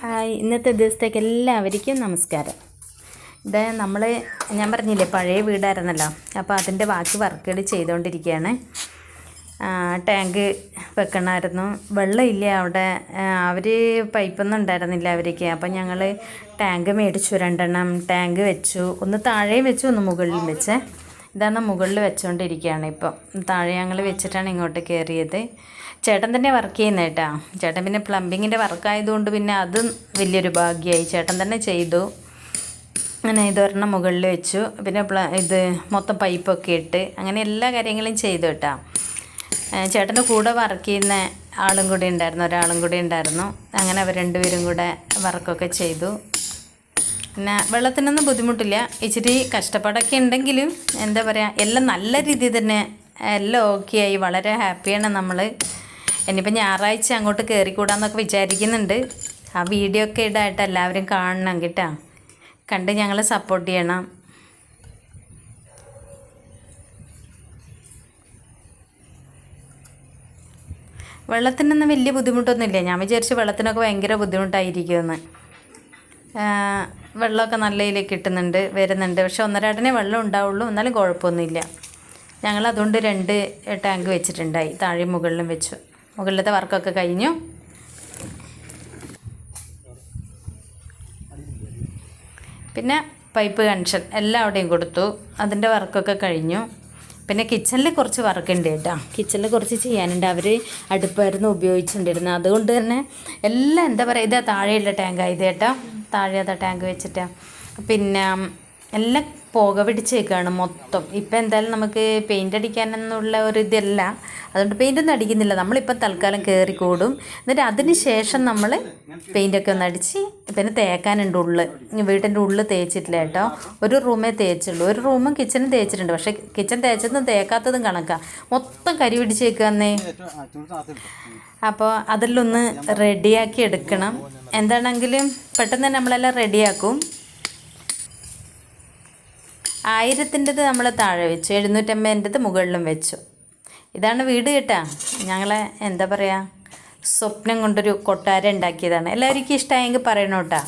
Hi. ഇന്നത്തെ ദിവസത്തേക്ക് എല്ലാവർക്കും നമസ്കാരം. ഇത് നമ്മൾ ഞാൻ പറഞ്ഞില്ലേ പഴയ വീടായിരുന്നല്ലോ. അപ്പോൾ അതിന്റെ ബാക്കി വർക്കുകൾ ചെയ്തുകൊണ്ടിരിക്കുകയാണ് ടാങ്ക് വെക്കണമായിരുന്നു വെള്ളമില്ല അവിടെ. അവർ പൈപ്പൊന്നും ഉണ്ടായിരുന്നില്ല അവർക്ക് അപ്പോൾ ഞങ്ങൾ ടാങ്ക് മേടിച്ചു രണ്ടെണ്ണം ടാങ്ക് വെച്ചു. ഒന്ന് താഴെയും വെച്ചു ഒന്ന് മുകളിലും വെച്ചേ. ഇതാണ് മുകളിൽ വെച്ചുകൊണ്ടിരിക്കുകയാണ് ഇപ്പം. താഴെ ഞങ്ങൾ വെച്ചിട്ടാണ് ഇങ്ങോട്ട് കയറിയത് ചേട്ടൻ തന്നെ വർക്ക് ചെയ്യുന്നത് കേട്ടാ ചേട്ടൻ പിന്നെ പ്ലംബിങ്ങിന്റെ വർക്കായതുകൊണ്ട് പിന്നെ അതും വലിയൊരു ഭാഗ്യമായി ചേട്ടൻ തന്നെ ചെയ്തു. അങ്ങനെ ഇതൊരെണ്ണം മുകളിൽ വെച്ചു. പിന്നെ പ്ല ഇത് മൊത്തം പൈപ്പൊക്കെ ഇട്ട് അങ്ങനെ എല്ലാ കാര്യങ്ങളും ചെയ്തു കേട്ടാ ചേട്ടന്റെ കൂടെ വർക്ക് ചെയ്യുന്ന ആളും കൂടി ഉണ്ടായിരുന്നു. ഒരാളും കൂടി ഉണ്ടായിരുന്നു. അങ്ങനെ അവർ രണ്ടുപേരും കൂടെ വർക്കൊക്കെ ചെയ്തു. പിന്നെ വെള്ളത്തിനൊന്നും ബുദ്ധിമുട്ടില്ല. ഇച്ചിരി കഷ്ടപ്പാടൊക്കെ ഉണ്ടെങ്കിലും എന്താ പറയുക എല്ലാം നല്ല രീതിയിൽ തന്നെ എല്ലാം ഓക്കെ ആയി. വളരെ ഹാപ്പിയാണ് നമ്മൾ ഇനിയിപ്പോൾ ഞായറാഴ്ച അങ്ങോട്ട് കയറിക്കൂടാന്നൊക്കെ വിചാരിക്കുന്നുണ്ട്. ആ വീഡിയോ ഒക്കെ ഇടായിട്ട് എല്ലാവരും കാണണം കേട്ടോ. കണ്ട് ഞങ്ങളെ സപ്പോർട്ട് ചെയ്യണം. വെള്ളത്തിനൊന്നും വലിയ ബുദ്ധിമുട്ടൊന്നുമില്ല. ഞാൻ വിചാരിച്ചു വെള്ളത്തിനൊക്കെ ഭയങ്കര ബുദ്ധിമുട്ടായിരിക്കുമെന്ന്. വെള്ളമൊക്കെ നല്ല ഇതിൽ കിട്ടുന്നുണ്ട് വരുന്നുണ്ട്. പക്ഷെ ഒന്നരാടനെ വെള്ളം ഉണ്ടാവുള്ളൂ എന്നാലും കുഴപ്പമൊന്നുമില്ല. ഞങ്ങൾ അതുകൊണ്ട് രണ്ട് ടാങ്ക് വെച്ചിട്ടുണ്ടായി താഴെ മുകളിലും വെച്ചു. മുകളിലത്തെ വർക്കൊക്കെ കഴിഞ്ഞു. പിന്നെ പൈപ്പ് കണക്ഷൻ എല്ലാം അവിടെയും കൊടുത്തു അതിന്റെ വർക്കൊക്കെ കഴിഞ്ഞു. പിന്നെ കിച്ചണിൽ കുറച്ച് വർക്ക് ഉണ്ട് കേട്ടോ. കിച്ചണിൽ കുറച്ച് ചെയ്യാനുണ്ട്. അവർ അടുപ്പായിരുന്നു ഉപയോഗിച്ചിട്ടുണ്ടായിരുന്നു അതുകൊണ്ട് തന്നെ എല്ലാം എന്താ പറയുക ഇതാ താഴെയുള്ള ടാങ്കായത് കേട്ടോ. താഴെ അതാ ടാങ്ക് വെച്ചിട്ട്. പിന്നെ എല്ലാം പുക പിടിച്ചേക്കാണ് മൊത്തം. ഇപ്പം എന്തായാലും നമുക്ക് പെയിന്റ് അടിക്കാനെന്നുള്ള ഒരു ഇതല്ല. അതുകൊണ്ട് പെയിന്റൊന്നും അടിക്കുന്നില്ല. നമ്മളിപ്പം തൽക്കാലം കയറി കൂടും എന്നിട്ട് അതിന് ശേഷം നമ്മൾ പെയിന്റൊക്കെ ഒന്ന് അടിച്ച് പിന്നെ തേക്കാനുണ്ട് ഉള്ളിൽ വീട്ടിന്റെ ഉള്ളിൽ തേച്ചിട്ടില്ല കേട്ടോ. ഒരു റൂമേ തേച്ചുള്ളൂ. ഒരു റൂമും കിച്ചണും തേച്ചിട്ടുണ്ട്. പക്ഷേ കിച്ചൺ തേച്ചതും തേക്കാത്തതും കണക്കാ. മൊത്തം കരി പിടിച്ചേക്കാന്നേ അപ്പോൾ അതിലൊന്ന് റെഡിയാക്കി എടുക്കണം. എന്താണെങ്കിലും പെട്ടെന്ന് തന്നെ നമ്മളെല്ലാം റെഡിയാക്കും. ആയിരത്തിന്റെത് നമ്മൾ താഴെ വെച്ചു എഴുന്നൂറ്റമ്പതിന്റെത് മുകളിലും വെച്ചു. ഇതാണ് വീട് കേട്ടാ. ഞങ്ങളെ എന്താ പറയുക സ്വപ്നം കൊണ്ടൊരു കൊട്ടാരം ഉണ്ടാക്കിയതാണ്. എല്ലാവർക്കും ഇഷ്ടമായെങ്കിൽ പറയണോട്ടാ.